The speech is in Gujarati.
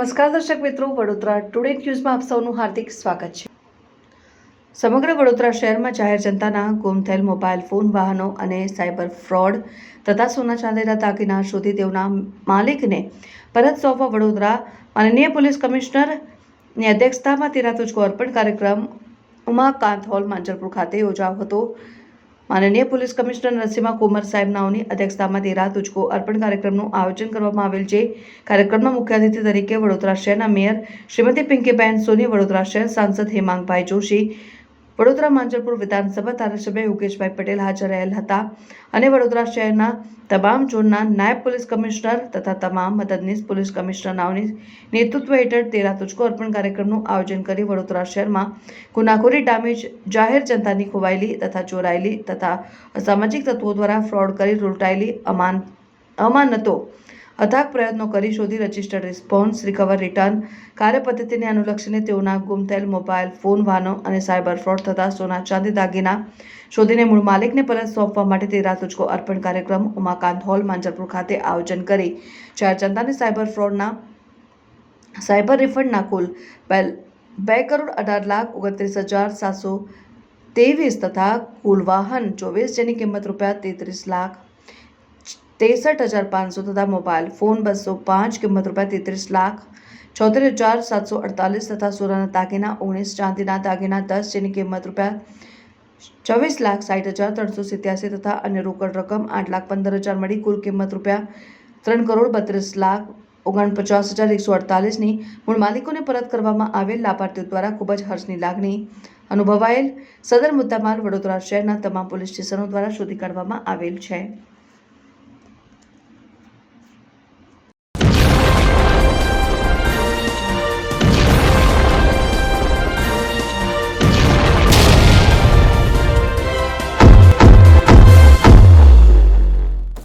નમસ્કાર દર્શક મિત્રો, વડોદરા ટુડે ન્યૂઝમાં આપ સૌનું હાર્દિક સ્વાગત છે. સમગ્ર વડોદરા શહેરમાં જાહેર જનતાના ગુમ થયેલ મોબાઈલ ફોન, વાહનો અને સાયબર ફ્રોડ તથા સોના ચાંદીના દાગીના શોધી તેઓના માલિકને પરત સોંપવા વડોદરા માનનીય પોલીસ કમિશનરની અધ્યક્ષતામાં તેરા તુજકો અર્પણ કાર્યક્રમ ઉમાકાંત હોલ માંજલપુર ખાતે યોજાયો હતો. માનનીય પોલીસ કમિશનર નરસિંહા કુમાર સાહેબ નાઓની અધ્યક્ષતામાં તેરા તુજકો અર્પણ કાર્યક્રમનું આયોજન કરવામાં આવેલ છે. કાર્યક્રમમાં મુખ્ય અતિથિ તરીકે વડોદરા શહેરના મેયર શ્રીમતી પિંકીબેન સોની, વડોદરા શહેર સાંસદ હેમાંગભાઈ જોશી વડોદરા માંજલપુર વિધાનસભા ધારાસભ્ય યોગેશભાઈ પટેલ હાજર રહેલ હતા અને વડોદરા શહેરના તમામ ઝોનના નાયબ પોલીસ કમિશનર તથા તમામ મદદનીશ પોલીસ કમિશનરનાઓની નેતૃત્વ હેઠળ તેરા તુચકો અર્પણ કાર્યક્રમનું આયોજન કરી વડોદરા શહેરમાં ગુનાખોરી, ડામેજ, જાહેર જનતાની ખોવાયેલી તથા ચોરાયેલી તથા અસામાજિક તત્વો દ્વારા ફ્રોડ કરી, લૂંટાયેલી, અમાન, અમાનતો અથાગ પ્રયત્નો કરી શોધી રજિસ્ટર્ડ રિસ્પોન્સ, રિકવર, રિટર્ન, કાર્યપદ્ધતિને અનુલક્ષીને તેઓના ગુમ થયેલ મોબાઈલ ફોન, વાહનો અને સાયબર ફ્રોડ થતા સોના ચાંદી દાગીના શોધીને મૂળ માલિકને પરત સોંપવા માટે તેરા તુચકો અર્પણ કાર્યક્રમ ઉમાકાંત હોલ, માંજલપુર ખાતે આયોજન કરી. ચાર જનતાને સાયબર ફ્રોડના, સાયબર રિફંડના કુલ બે કરોડ અઢાર લાખ ઓગણત્રીસ હજાર સાતસો ત્રેવીસ તથા કુલ વાહન ચોવીસ જેની કિંમત રૂપિયા તેત્રીસ લાખ ત્રેસઠ હજાર પાંચસો તથા મોબાઈલ ફોન બસો પાંચ કિંમત રૂપિયા તેત્રીસ લાખ છોતેર હજાર સાતસો અડતાલીસ તથા સોનાના દાગીના ઓગણીસ ચાંદીના દાગીના દસ જેની કિંમત રૂપિયા ચોવીસ લાખ સાઠ હજાર ત્રણસો સિત્યાસી તથા અન્ય રોકડ રકમ આઠ લાખ પંદર હજાર મળી કુલ કિંમત રૂપિયા ત્રણ કરોડ બત્રીસ લાખ ઓગણપચાસ હજાર એકસો અડતાલીસની મૂળ માલિકોને પરત કરવામાં આવેલ લાભાર્થીઓ દ્વારા ખૂબ જ હર્ષની લાગણી અનુભવાયેલ સદર મુદ્દામાલ વડોદરા શહેરના તમામ પોલીસ સ્ટેશનો દ્વારા શોધી કાઢવામાં આવેલ છે।